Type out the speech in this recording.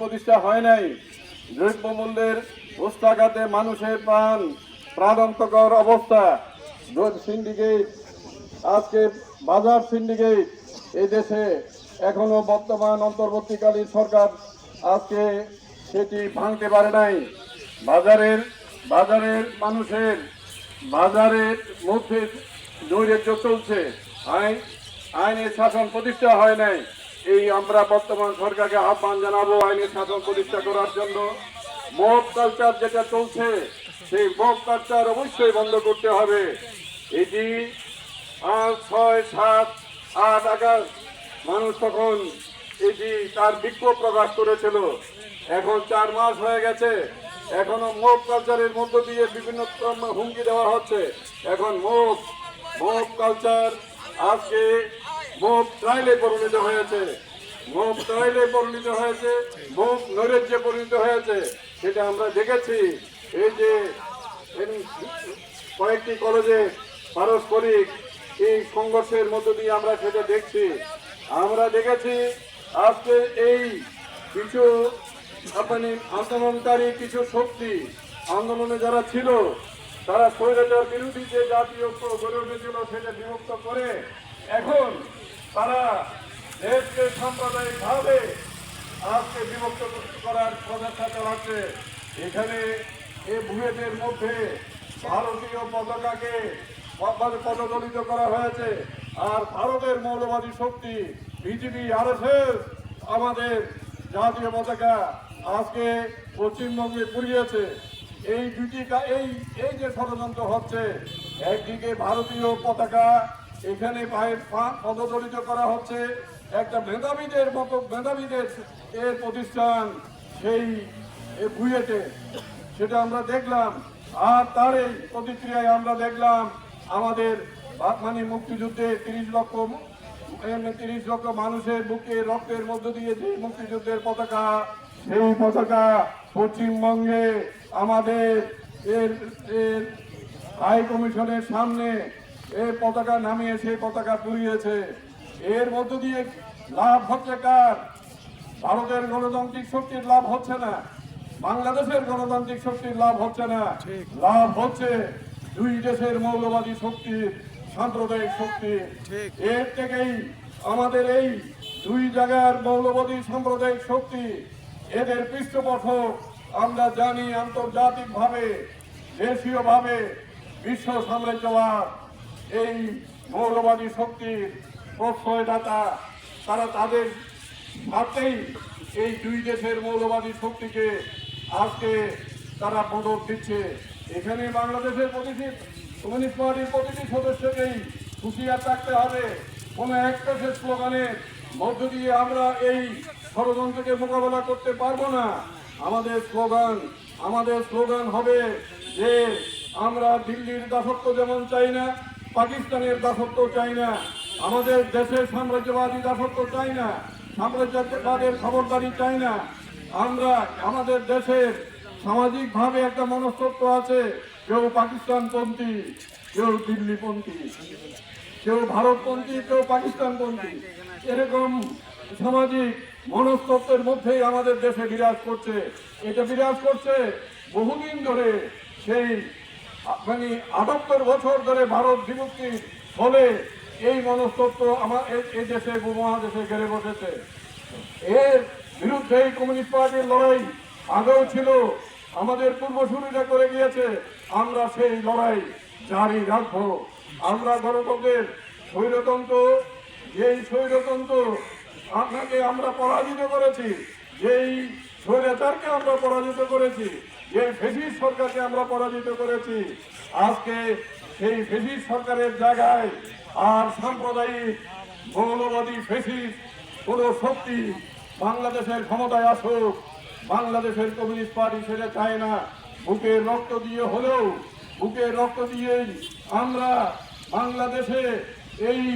প্রতিষ্ঠা হয় নাই। দ্রব্যমূল্যের উস্তাঘাতে মানুষের প্রাণ প্রাণান্তকর অবস্থা। সিন্ডিকেট আজকে বাজার সিন্ডিকেট এই দেশে এখনও বর্তমান অন্তর্বর্তীকালীন সরকার আজকে সেটি ভাঙতে পারে নাই। বাজারের বাজারের মানুষের, বাজারের মধ্যে নৈরাজ্য চলছে। আইন, আইনের শাসন প্রতিষ্ঠা হয় নাই। এই আমরা বর্তমান সরকারকে আহ্বান জানাব আইনের শাসন প্রতিষ্ঠা করার জন্য। মব কালচার যেটা চলছে, সেই মব কালচার অবশ্যই বন্ধ করতে হবে। এটি পাঁচ ছয় সাত আট আগস্ট, মানুষ তখন এটি তার বিক্ষোভ প্রকাশ করেছিল। এখন চার মাস হয়ে গেছে, এখনও মোব কালচারের মধ্য দিয়ে বিভিন্ন হুমকি দেওয়া হচ্ছে। এখন মোব মোব কালচার আজকে মোব ট্রাইলে পরিণত হয়েছে। মোব ট্রাইলে পরিণত হয়েছে। মোব নৈরাজ্যে পরিণত হয়েছে। সেটা আমরা দেখেছি। এই যে কয়েকটি কলেজে পারস্পরিক এই সংঘর্ষের মধ্য দিয়ে আমরা সেটা দেখছি। আমরা দেখেছি আজকে এই কিছু আপনি আন্দোলনকারী, কিছু শক্তি আন্দোলনে যারা ছিল, তারা স্বৈরাচার বিরোধী যে জাতীয় গড়ে উঠেছিল সেটা বিভক্ত করে এখন তারা দেশকে সাম্প্রদায়িকভাবে আজকে বিভক্ত করার প্রচেষ্টা চালাচ্ছে। এখানে এ ভুয়েদের মধ্যে ভারতীয় পতাকাকে পদদলিত করা হয়েছে। আর ভারতের মৌলবাদী শক্তি বিজেপি আর আমাদের জাতীয় পতাকা আজকে পশ্চিমবঙ্গে পুড়িয়েছে। এই দুটি এই এই যে ষড়যন্ত্র হচ্ছে, একদিকে ভারতীয় পতাকা এখানে পায়ে- পা- পদদলিত করা হচ্ছে। একটা মেধাবীদের মতো মেধাবীদের এর প্রতিষ্ঠান, সেই বুয়েটে সেটা আমরা দেখলাম, আর তার এই প্রতিক্রিয়ায় আমরা দেখলাম আমাদের মানে মুক্তিযুদ্ধে তিরিশ লক্ষ তিরিশ লক্ষ মানুষের বুকে রক্তের মধ্য দিয়ে যে মুক্তিযুদ্ধের পতাকা, সেই পতাকা পশ্চিমবঙ্গে আমাদের এর হাই কমিশনের সামনে এই পতাকা নামিয়ে সেই পতাকা পুড়িয়েছে। এর মধ্য দিয়ে লাভ হচ্ছে কার? ভারতের গণতান্ত্রিক শক্তির লাভ হচ্ছে না। বাংলাদেশের গণতান্ত্রিক শক্তির লাভ হচ্ছে না। লাভ হচ্ছে দুই দেশের মৌলবাদী শক্তির সাম্প্রদায়িক শক্তি। এর থেকেই আমাদের এই দুই জায়গার মৌলবাদী সাম্প্রদায়িক শক্তি এদের পৃষ্ঠপোষক আমরা জানি আন্তর্জাতিকভাবে দেশীয়ভাবে বিশ্ব সাম্রাজ্যবাদ। এই মৌলবাদী শক্তির প্রশ্রয়দাতা, তারা তাদের ভাবতেই এই দুই দেশের মৌলবাদী শক্তিকে আজকে তারা মদত দিচ্ছে। এখানে বাংলাদেশের প্রতিটি কমিউনিস্ট পার্টির প্রতিটি সদস্যকেই হুঁশিয়ার থাকতে হবে। কোনো একটা সে স্লোগানের মধ্য দিয়ে আমরা এই ষড়যন্ত্রকে মোকাবেলা করতে পারব না। আমাদের স্লোগান আমাদের স্লোগান হবে যে আমরা দিল্লির দাসত্ব যেমন চাই না পাকিস্তানের দাসত্ব চাই না। আমাদের দেশের সাম্রাজ্যবাদী দাসত্ব চাই না। সাম্রাজ্যবাদের খবরদারি চাই না। আমরা, আমাদের দেশের সামাজিকভাবে একটা মনস্তত্ব আছে, কেউ পাকিস্তানপন্থী, কেউ দিল্লিপন্থী, কেউ ভারতপন্থী, কেউ পাকিস্তানপন্থী। এরকম সামাজিক মনস্তত্বের মধ্যেই আমাদের দেশে বিরাজ করছে। এটা বিরাজ করছে বহুদিন ধরে সেই মানে আটাত্তর বছর ধরে ভারত বিভক্তির ফলে এই মনস্তত্ব আমার এই- দেশে, উপমহাদেশে ঘেরে বসেছে। এর বিরুদ্ধে এই কমিউনিস্ট পার্টির লড়াই আগেও ছিল, আমাদের পূর্বসূরীরা করে গিয়েছে, আমরা সেই লড়াই জারি রাখব। আমরা গণতন্ত্রের স্বৈরতন্ত্র, যেই স্বৈরতন্ত্র আপনাকে আমরা পরাজিত করেছি, যেই স্বৈরাচারকে আমরা পরাজিত করেছি যে ফেসিস সরকারকে আমরা পরাজিত করেছি, আজকে সেই ফেসিস সরকারের জায়গায় আর সাম্প্রদায়িক মৌলবাদী ফেসিস, কোন শক্তি বাংলাদেশের ক্ষমতায় আসুক, বাংলাদেশের কমিউনিস্ট পার্টি সেটা চায় না। বুকের রক্ত দিয়ে হলেও বুকের রক্ত দিয়েই আমরা বাংলাদেশে এই